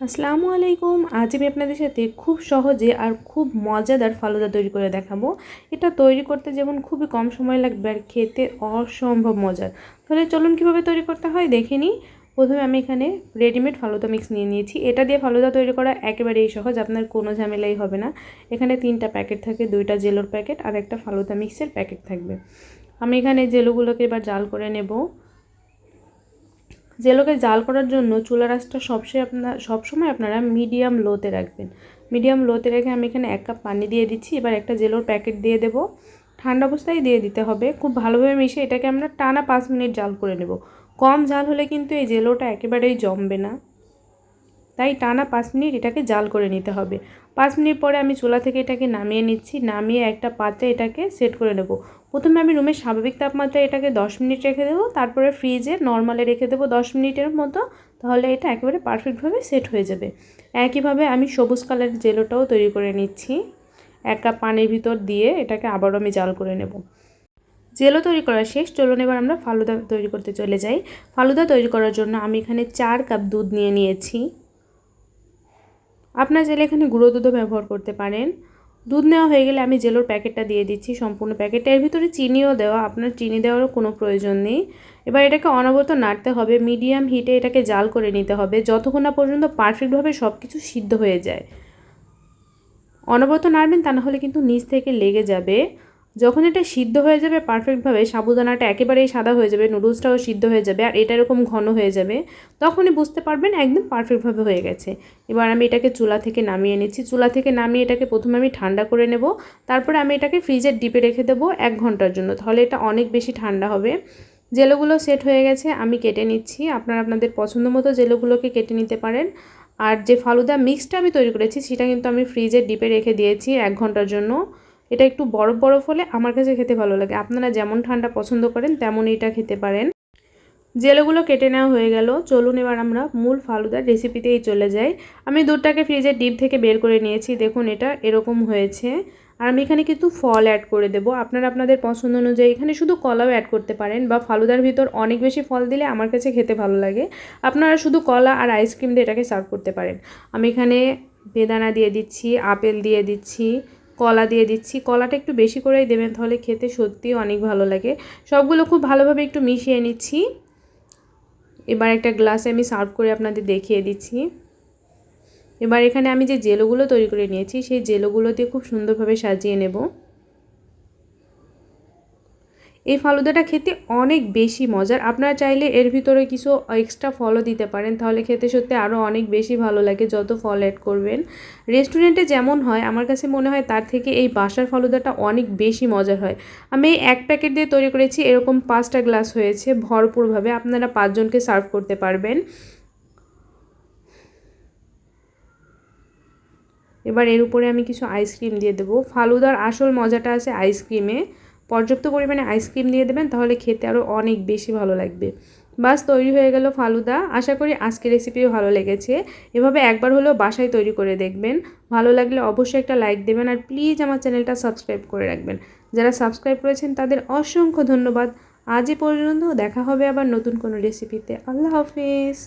আসসালামু আলাইকুম। আজ আমি আপনাদের সাথে খুব সহজে আর খুব মজাদার ফালুদা তৈরি করে দেখাবো। এটা তৈরি করতে যেমন খুবই কম সময় লাগবে আর খেতে অসম্ভব মজার। তাহলে চলুন কীভাবে তৈরি করতে হয় দেখে নিই। প্রথমে আমি এখানে রেডিমেড ফালুদা মিক্স নিয়ে নিয়েছি। এটা দিয়ে ফালুদা তৈরি করা একেবারেই সহজ, আপনার কোনো ঝামেলাই হবে না। এখানে তিনটা প্যাকেট থাকে, দুইটা জেলোর প্যাকেট আর একটা ফালুদা মিক্সের প্যাকেট থাকবে। আমি এখানে জেলোগুলোকে এবার জাল করে নেব। জেলোকে জাল করার জন্য চুলা রাসটা সবসময় আপনার সবসময় আপনারা মিডিয়াম লোতে রাখবেন। মিডিয়াম লোতে রেখে আমি এখানে এক কাপ পানি দিয়ে দিচ্ছি। এবার একটা জেলোর প্যাকেট দিয়ে দেব। ঠান্ডা অবস্থায় দিয়ে দিতে হবে। খুব ভালোভাবে মিশে এটাকে আমরা টানা পাঁচ মিনিট জাল করে নেব। কম জাল হলে কিন্তু এই জেলোটা একেবারেই জমবে না। তাই টানা পাঁচ মিনিট এটাকে জাল করে নিতে হবে। পাঁচ মিনিট পরে আমি চুলা থেকে এটাকে নামিয়ে নিচ্ছি, নামিয়ে একটা পাত্রে এটাকে সেট করে নেব। প্রথমে আমি রুমের স্বাভাবিক তাপমাত্রায় এটাকে দশ মিনিট রেখে দেবো, তারপরে ফ্রিজে নর্মালে রেখে দেবো দশ মিনিটের মতো, তাহলে এটা একেবারে পারফেক্টভাবে সেট হয়ে যাবে। একইভাবে আমি সবুজ কালারের জেলোটাও তৈরি করে নিচ্ছি। এক কাপ পানির ভিতর দিয়ে এটাকে আবারও আমি জাল করে নেব। জেলো তৈরি করা শেষ, চলুন এবার আমরা ফালুদা তৈরি করতে চলে যাই। ফালুদা তৈরি করার জন্য আমি এখানে চার কাপ দুধ নিয়ে নিয়েছি। আপনার চাইলে এখানে গুঁড়ো দুধও ব্যবহার করতে পারেন। দুধ নেওয়া হয়ে গেলে আমি জেলোর প্যাকেটটা দিয়ে দিচ্ছি সম্পূর্ণ প্যাকেটটা। এর ভিতরে চিনিও দেওয়া, আপনার চিনি দেওয়ারও কোনো প্রয়োজন নেই। এবার এটাকে অনবরত নাড়তে হবে, মিডিয়াম হিটে এটাকে জাল করে নিতে হবে, যতক্ষণ না পর্যন্ত পারফেক্টভাবে সব কিছু সিদ্ধ হয়ে যায়। অনবরত নাড়বেন তা না হলে কিন্তু নিচ থেকে লেগে যাবে। যখন এটা সিদ্ধ হয়ে যাবে পারফেক্টভাবে সাবুদানাটা একেবারেই সাদা হয়ে যাবে নুডলসটাও সিদ্ধ হয়ে যাবে, আর এটা এরকম ঘন হয়ে যাবে, তখনই বুঝতে পারবেন একদম পারফেক্টভাবে হয়ে গেছে। এবার আমি এটাকে চুলা থেকে নামিয়ে নিচ্ছি। চুলা থেকে নামিয়ে এটাকে প্রথমে আমি ঠান্ডা করে নেব। তারপরে আমি এটাকে ফ্রিজের ডিপে রেখে দেবো এক ঘণ্টার জন্য। তাহলে এটা অনেক বেশি ঠান্ডা হবে। জেলোগুলো সেট হয়ে গেছে, আমি কেটে নিচ্ছি। আপনারা আপনাদের পছন্দ মতো জেলোগুলোকে কেটে নিতে পারেন। আর যে ফালুদা মিক্সটা আমি তৈরি করেছি, সেটা কিন্তু আমি ফ্রিজের ডিপে রেখে দিয়েছি এক ঘণ্টার জন্য। এটা একটু বরফ বরফ হলে আমার কাছে খেতে ভালো লাগে। আপনারা যেমন ঠান্ডা পছন্দ করেন তেমন এটা খেতে পারেন। জেলোগুলো কেটে নেওয়া হয়ে গেল। চলুন এবার আমরা মূল ফালুদার রেসিপিতেই চলে যাই। আমি দুধটাকে ফ্রিজের ডিপ থেকে বের করে নিয়েছি। দেখুন, এটা এরকম হয়েছে। আর আমি এখানে কিন্তু ফল অ্যাড করে দেব। আপনারা আপনাদের পছন্দ অনুযায়ী এখানে শুধু কলাও অ্যাড করতে পারেন বা ফালুদার ভিতর অনেক বেশি ফল দিলে আমার কাছে খেতে ভালো লাগে। আপনারা শুধু কলা আর আইসক্রিম দিয়ে এটাকে সার্ভ করতে পারেন। আমি এখানে বেদানা দিয়ে দিচ্ছি, আপেল দিয়ে দিচ্ছি কলা দিয়ে দিচ্ছি। কলাটা একটু বেশি করেই দেবেন, তাহলে খেতে সত্যিই অনেক ভালো লাগে। সবগুলো খুব ভালোভাবে একটু মিশিয়ে নিচ্ছি। এবার একটা গ্লাসে আমি সার্ভ করে আপনাদের দেখিয়ে দিচ্ছি। এবার এখানে আমি যে জেলোগুলো তৈরি করে নিয়েছি, সেই জেলোগুলো দিয়ে খুব সুন্দরভাবে সাজিয়ে নেব। এই ফালুদাটা খেতে অনেক বেশি মজার। আপনারা চাইলে এর ভিতরে কিছু এক্সট্রা ফলও দিতে পারেন। তাহলে খেতে সত্যি আরও অনেক বেশি ভালো লাগে যত ফল অ্যাড করবেন। রেস্টুরেন্টে যেমন হয়, আমার কাছে মনে হয় তার থেকে এই বাসার ফালুদাটা অনেক বেশি মজার হয়। আমি এক প্যাকেট দিয়ে তৈরি করেছি, এরকম পাঁচটা গ্লাস হয়েছে ভরপুরভাবে। আপনারা পাঁচজনকে সার্ভ করতে পারবেন। এবার এর উপরে আমি কিছু আইসক্রিম দিয়ে দেবো। ফালুদার আসল মজাটা আছে আইসক্রিমে পর্যাপ্ত পরিমাণে আইসক্রিম দিয়ে দেবেন, তাহলে খেতে আরও অনেক বেশি ভালো লাগবে। বাস, তৈরি হয়ে গেল ফালুদা। আশা করি আজকের রেসিপিও ভালো লেগেছে। এভাবে একবার হলেও বাসায় তৈরি করে দেখবেন। ভালো লাগলে অবশ্যই একটা লাইক দেবেন আর প্লিজ আমার চ্যানেলটা সাবস্ক্রাইব করে রাখবেন। যারা সাবস্ক্রাইব করেছেন, তাদের অসংখ্য ধন্যবাদ। আজ এ পর্যন্ত দেখা হবে আবার নতুন কোনো রেসিপিতে আল্লাহ হাফিজ।